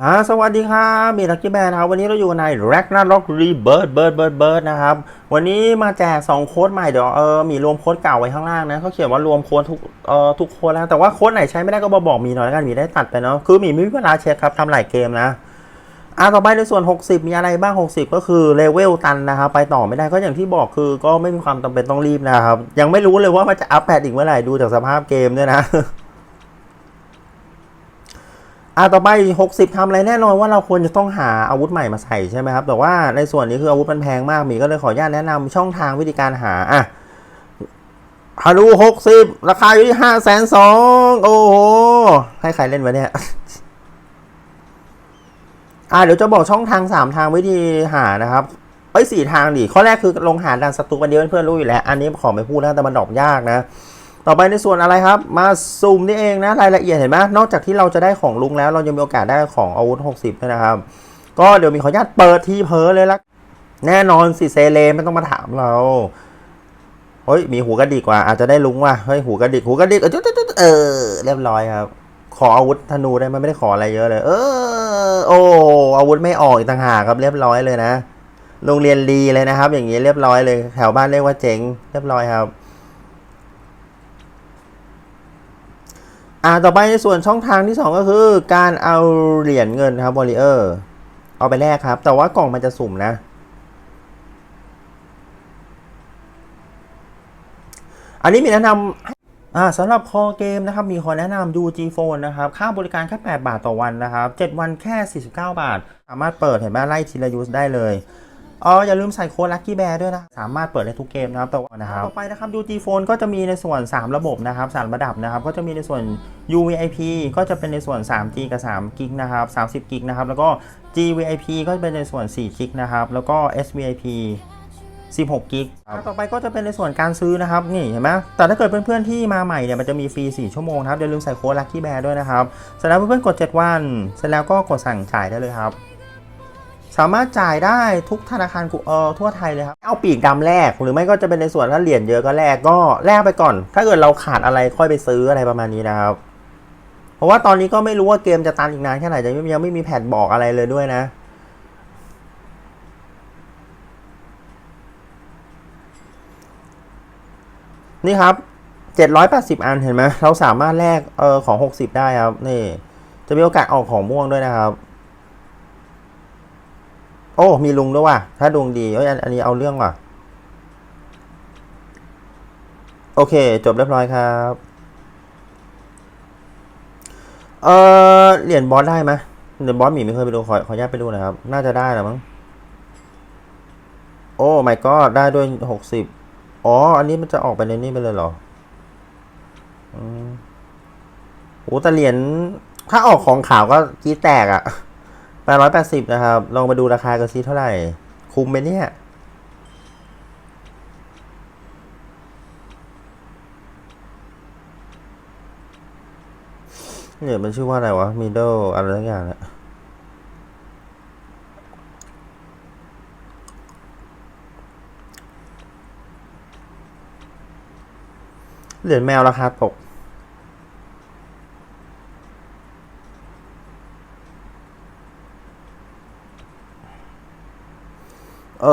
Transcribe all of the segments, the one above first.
อ่าสวัสดีครับมีลักกี้แบนครับ วันนี้เราอยู่ใน Ragnarok Rebirth Bird Bird Bird นะครับ วันนี้มาแจก2โค้ดใหม่เดี๋ยวเออมีรวมโค้ดเก่าไว้ข้างล่างนะเขาเขียนว่ารวมโค้ดทุกเอ่อทุกโค้ดแล้ว แต่ว่าโค้ดไหนใช้ไม่ได้ก็บอกบอกมีหน่อยแล้วกันมีได้ตัดไปเนาะคือมีไม่มีเวลาเช็คครับทำหลายเกมนะอ่าต่อไปในส่วน 60 มีอะไรบ้าง 60 ก็คือเลเวลตันนะครับ ไปต่อไม่ได้ก็อย่างที่บอกคือก็ไม่มีความจำเป็นต้องรีบนะครับ ยังไม่รู้เลยว่ามันจะอัพแพดอีกเมื่อไหร่ดูจากสภาพเกมด้วยนะ อ่าต่อไป 60ทำอะไรแน่นอนว่าเราควรจะต้องหาอาวุธใหม่มาใส่ใช่ไหมครับ แต่ว่าในส่วนนี้คืออาวุธมันแพงมาก มีก็เลยขออนุญาตแนะนำช่องทางวิธีการหา อะฮารู60ราคาอยู่ที่ห้าแสนสองโอ้โห ให้ใครเล่นวะเนี่ย อ่าเดี๋ยวจะบอกช่องทาง3ทางวิธีหานะครับเอ้ยสี่ทางดิข้อแรกคือลงหาดันสตูกันเดียวเพื่อนรู้อยู่แล้ว อันนี้ขอไม่พูดแล้วแต่มันดรอกยากนะ ต่อไปในส่วนอะไรครับ มาซูมนี่เองนะรายละเอียดเห็นไหมนอกจากที่เราจะได้ของลุงแล้ว เรายังมีโอกาสได้ของอาวุธ 60ด้วยนะครับ ก็เดี๋ยวมีขออนุญาตเปิดทีเพอเลยละแน่นอนสิเซเลไม่ต้องมาถามเราเฮ้ยมีหูกระดิกว่าอาจจะได้ลุงว่ะเฮ้ยหูกระดิกหูกระดิกเออเรียบร้อยครับ ขออาวุธธนูได้ไมไม่ได้ขออะไรเยอะเลย เออ โอ้อาวุธไม่ออกอีกต่างหากครับเรียบร้อยเลยนะโรงเรียนดีเลยนะครับ อย่างนี้เรียบร้อยเลย แถวบ้านเรียกว่าเจ๋งเรียบร้อยครับ อ่าต่อไปในส่วนช่องทางที่ 2 ก็คือ การเอาเหรียญเงินครับวอลเลเยอร์เอาไปแลกครับ แต่ว่ากล่องมันจะสุ่มนะอันนี้มีแนะนำอ่าสำหรับคอเกมนะครับ มีขอแนะนำ UG Phone นะครับ ค่าบริการแค่ 8 บาทต่อวันนะครับ 7 วันแค่ 49 บาท สามารถเปิดเห็นไหมไล่ทีละยูสได้เลย อ๋ออย่าลืมใส่โค้ด Lucky Bear ด้วยนะ สามารถเปิดได้ทุกเกมนะครับแต่ว่านะครับต่อไปนะครับ UG Phone ก็จะมีในส่วน 3 ระบบนะครับ3ระดับนะครับ ก็จะมีในส่วน UVIP ก็จะเป็นในส่วน 3G กับ3 g ิกนะครับ30 g ิกนะครับ แล้วก็ GVIP ก็จะเป็นในส่วน4 g ิกนะครับ แล้วก็ SVIP 16กิกต่อไปก็จะเป็นในส่วนการซื้อนะครับ นี่เห็นไหมแต่ถ้าเกิดเพื่อนๆที่มาใหม่เนี่ยมันจะมีฟรี 4 ชั่วโมงนะครับอย่าลืมใส่โค้ด Lucky Bear ด้วยนะครับเสร็จแล้วเพื่อนๆกด 7 วัน เสร็จแล้วก็กดสั่งจ่ายได้เลยครับ สามารถจ่ายได้ทุกธนาคารกูเออทั่วไทยเลยครับ เอาปีกดำแลกหรือไม่ก็จะเป็นในส่วนถ้าเหรียญเยอะก็แลกก็แลกไปก่อน ถ้าเกิดเราขาดอะไรค่อยไปซื้ออะไรประมาณนี้นะครับ เพราะว่าตอนนี้ก็ไม่รู้ว่าเกมจะตันอีกนานแค่ไหนจะยังไม่มีแพทบอกอะไรเลยด้วยนะนี่ครับ 780 อันเห็นไหม เราสามารถแลกเออของ 60 ได้ครับ นี่ จะมีโอกาสออกของม่วงด้วยนะครับ โอ้มีลุงด้วยว่ะถ้าดวงดีเอ้ยอันนี้เอาเรื่องว่ะ โอเค จบเรียบร้อยครับเออเหรียญบอสได้ไหมเหรียญบอสหมีไม่เคยไปดูขอขออนุญาตไปดูนะครับ น่าจะได้แหละมั้งโอ้ my god ได้ด้วยหกสิบอ๋อ อันนี้มันจะออกไปในนี้ไปเลยเหรออืมโอ้แต่เหรียญถ้าออกของขาวก็กรีดแตกอะ่ะ แปดร้อยแปดสิบนะครับ ลองมาดูราคากันซิเท่าไหร่ คุ้มไหมเนี่ย เนี่ยมันชื่อว่าอะไรวะ middle อะไรสักอย่างเนี่ยเหรียญแมวราคาตก เอ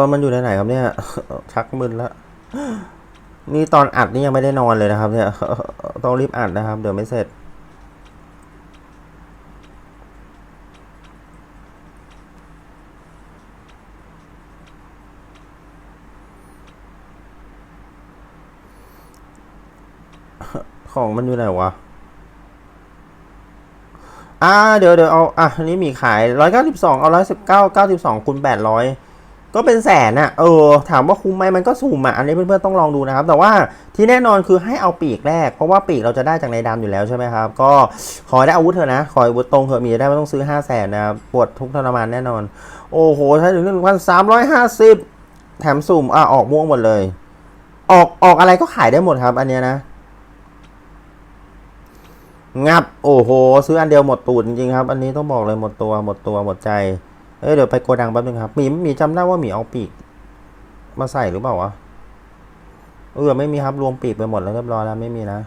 อ มันอยู่ในไหนครับเนี่ย ชักมึนแล้วนี่ตอนอัดนี่ยังไม่ได้นอนเลยนะครับ เนี่ยต้องรีบอัดนะครับ เดี๋ยวไม่เสร็จ ของมันอยู่ไหนวะอ่าเดี๋ยวเดี๋ยวเอาอะนนี้มีขายร้อยเก้าสิบสองเอาร้อยสิบเก้าเก้าสิบสองคูณแปดร้อย ก็เป็นแสนอะเออ ถามว่าคุ้มไหมมันก็สุ่มอะอันนี้เพื่อนๆต้องลองดูนะครับ แต่ว่าที่แน่นอนคือให้เอาปีกแรก เพราะว่าปีกเราจะได้จากในดำอยู่แล้วใช่ไหมครับ ก็ขอได้อาวุธเถอะนะ ขออาวุธตรงเถอะมีได้ไม่ต้องซื้อ 5 0 0แสนนะครับปวดทุกข์ทรมานแน่นอน โอ้โหใช้ถึงหนึ่งพันสามร้อยห้าสิบแถมสุ่มอะออกม่วงหมดเลย ออกออกอะไรก็ขายได้หมดครับ อันเนี้ยนะงับโอ้โห ซื้ออันเดียวหมดตูดจริงๆครับ อันนี้ต้องบอกเลยหมดตัวหมดตัวหมดใจ เอ้ยเดี๋ยวไปโกดังแป๊บนึงครับหมีหมีจำได้ว่าหมีเอาปีก มาใส่หรือเปล่าวะเออไม่มีครับรวมปีกไปหมดแล้วเรียบร้อยแล้วไม่มีนะ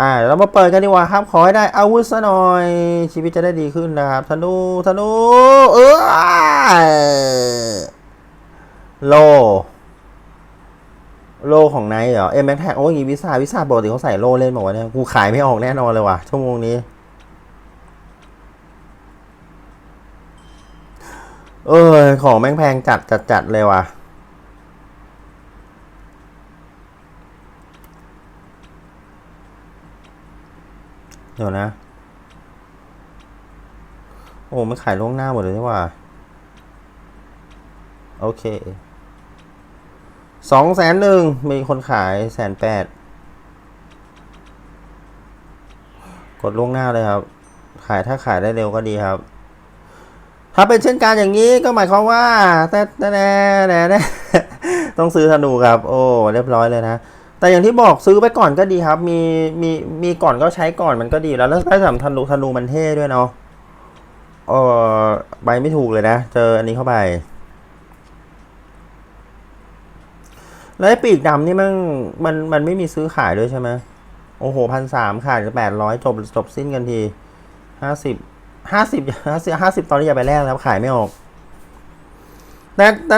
อ่าเรามาเปิดกันดีกว่าครับขอให้ได้อาวุธซะหน่อย ชีวิตจะได้ดีขึ้นนะครับธนูธนูเออโล โลของไนท์เหรอเอ็มแม็กแท็กโอ้ยวิซาวิซาปกติเขาใส่โลเล่นบอกว่าเนี่ยกูขายไม่ออกแน่นอนเลยว่ะชั่วโมงนี้ เออ ของแม่งแพงจัดจัดจัดเลยว่ะ เดี๋ยวนะ โอ้ไม่ขายล่วงหน้าหมดเลยนี่ว่า โอเค สองแสนหนึ่ง มีคนขายแสนแปด กดล่วงหน้าเลยครับ ขายถ้าขายได้เร็วก็ดีครับ ถ้าเป็นเช่นการอย่างนี้ก็หมายความว่าแต่แต่แต่แต่ต้องซื้อธนูครับ โอ้เรียบร้อยเลยนะแต่อย่างที่บอกซื้อไปก่อนก็ดีครับ มีมีมีก่อนก็ใช้ก่อนมันก็ดีแล้วแล้วถ้าสำธนูธนูมันเท่ด้วยเนาะเออใบไม่ถูกเลยนะ เจออันนี้เข้าไป แล้วไอ้ปีกดำนี่มันมันมันไม่มีซื้อขายด้วยใช่ไหมโอ้โหพันสามขายแปดร้อยจบจบสิ้นกันทีห้าสิบ ห้าสิบห้าสิบห้าสิบตอนนี้อย่าไปแลกแล้วขายไม่ออกแต่แต่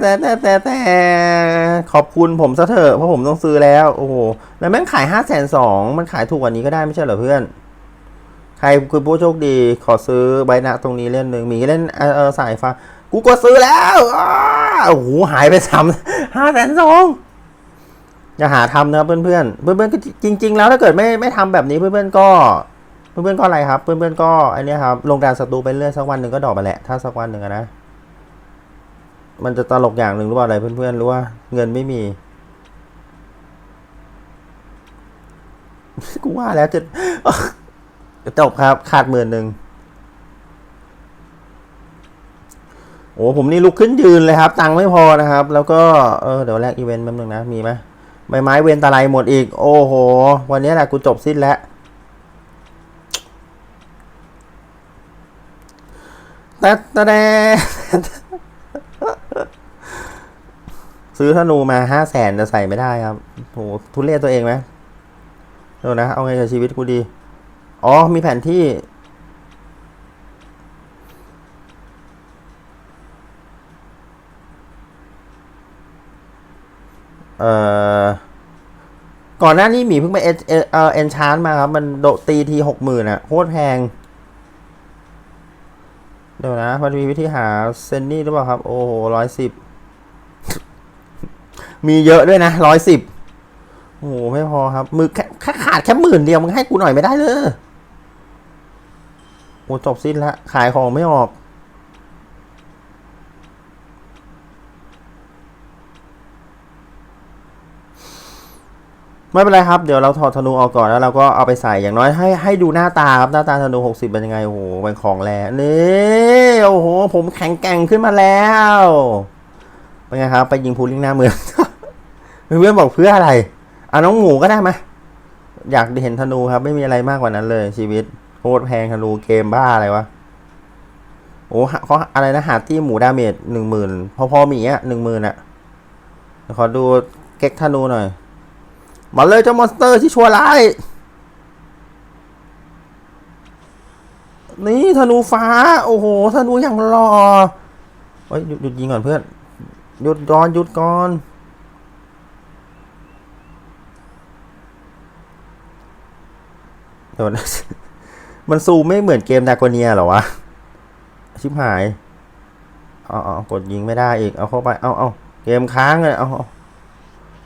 แต่แต่แต่แต่ขอบคุณผมซะเถอะเพราะผมต้องซื้อแล้ว โอ้โหแล้วแม่งขายห้าแสนสองมันขายถูกกว่านี้ก็ได้ไม่ใช่เหรอเพื่อน ใครคือผู้โชคดี ขอซื้อใบหน้าตรงนี้เล่นหนึ่งมีเล่นเออสายฟ้ากูก็ซื้อแล้วโอ้โหหายไปสามห้าแสนสองอย่าหาทำนะครับเพื่อนเพื่อนๆเพื่อนๆก็จริง ๆ แล้วถ้าเกิดไม่ไม่ทำแบบนี้เพื่อนเพื่อนๆก็ เพื่อนๆก็อะไรครับ เพื่อนๆก็อันนี้ครับ ลงดานศัตรูไปเรื่อยสักวันหนึ่งก็ดอกไปแหละ ถ้าสักวันหนึ่งนะ มันจะตลกอย่างหนึ่งหรือว่าอะไรเพื่อนๆหรือว่าเงินไม่มี กูว่าแล้วจะจบครับ ขาดหมื่นหนึ่งโอ้ผมนี่ลุกขึ้นยืนเลยครับ ตังค์ไม่พอนะครับ แล้วก็เออเดี๋ยวแลกอีเวนต์แป๊บนึงนะ มีไหมใบไม้เวนตะไลหมดอีก โอ้โห วันนี้แหละกูจบสิ้นแล้ว แต่แต่แต่ซื้อธนูมาห้าแสนจะใส่ไม่ได้ครับโหทุเรศตัวเองไหมเดี๋ยวนะ เอาไงกับชีวิตกูดี อ๋อ มีแผนที่ เอ่อ ก่อนหน้านี้หมีเพิ่งไปเอเอเอ่อเอนชานมาครับ มันโดดตีทีหกหมื่นอะโคตรแพง เดี๋ยวนะมันมีวิธีหาเซนนี่หรือเปล่าครับ โอ้โหร้อยสิบมีเยอะด้วยนะร้อยสิบโอ้โหไม่พอครับ มือแค่ขาดแค่หมื่นเดียวมึงให้กูหน่อยไม่ได้เลยโอ้จบสิ้นละขายของไม่ออก ไม่เป็นไรครับ เดี๋ยวเราถอดธนูออกก่อนแล้วเราก็เอาไปใส่อย่างน้อยให้ให้ดูหน้าตาครับหน้าตาธนูหกสิบเป็นยังไง โอ้โหเป็นของแรงนี่โอ้โห ผมแข็งแกร่งขึ้นมาแล้วเป็นไงครับ ไปยิงพูลิงหน้าเมืองเพื่อนบอกเพื่ออะไรอะน้องหมูก็ได้ไหมอยากเห็นธนูครับ ไม่มีอะไรมากกว่านั้นเลย ชีวิตโคตรแพงธนูเกมบ้าอะไรวะโอ้เขาอะไรนะหาที่หมูดาเมจหนึ่งหมื่นพอๆหมีอะหนึ่งหมื่นอะเขอดูเก๊กธนูหน่อย มาเลยเจ้ามอนสเตอร์ที่ชั่วร้าย นี่ธนูฟ้า โอ้โหธนูอย่างรอเฮ้ยหยุดหยุดยิงก่อนเพื่อน หยุดก่อนหยุดก่อนเดี๋ยวนะมันซูมไม่เหมือนเกมดากเนียหรอวะ ชิบหาย เอาเอากดยิงไม่ได้อีก เอาเข้าไป เอาเอาเกมค้างเลย เอาเอา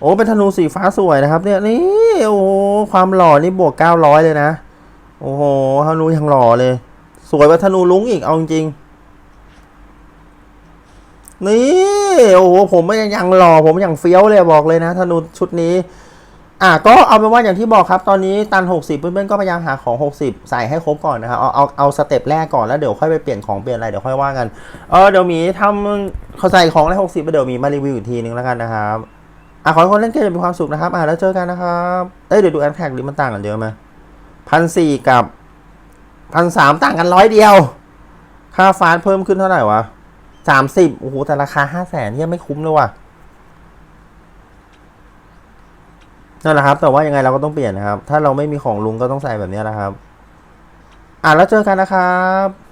โอ้เป็นธนูสีฟ้าสวยนะครับ เนี่ยนี่โอ้ความหล่อนี่บวกเก้าร้อยเลยนะ โอ้โหธนูยังหล่อเลย สวยกว่าธนูลุงอีกเอาจริงนี่โอ้โหผมไม่ยังหล่อผมยังเฟี้ยวเลยบอกเลยนะธนูชุดนี้ อะก็เอาเป็นว่าอย่างที่บอกครับ ตอนนี้ตัน 60 เพื่อนๆก็พยายามหาของ 60 ใส่ให้ครบก่อนนะครับเอาเอาเอาสเต็ปแรกก่อนแล้วเดี๋ยวค่อยไปเปลี่ยนของเปลี่ยนอะไรเดี๋ยวค่อยว่ากันเออเดี๋ยวมีทำเขาใส่ของได้60 แล้วเดี๋ยวมีมารีวิวอีกทีนึงแล้วกันนะครับ อะขอให้คนเล่นเกมมีความสุขนะครับอะแล้วเจอกันนะครับเอ้ยเดี๋ยวดูแอนแท็กดิมันต่างกันเยอะไหมพันสี่กับพันสามต่างกันร้อยเดียว ค่าฟาสเพิ่มขึ้นเท่าไหร่วะสามสิบโอ้โหแต่ราคาห้าแสนเนี่ยไม่คุ้มเลยว่ะนั่นแหละครับ แต่ว่ายังไงเราก็ต้องเปลี่ยนนะครับ ถ้าเราไม่มีของลุงก็ต้องใส่แบบนี้แหละครับ อะแล้วเจอกันนะครับ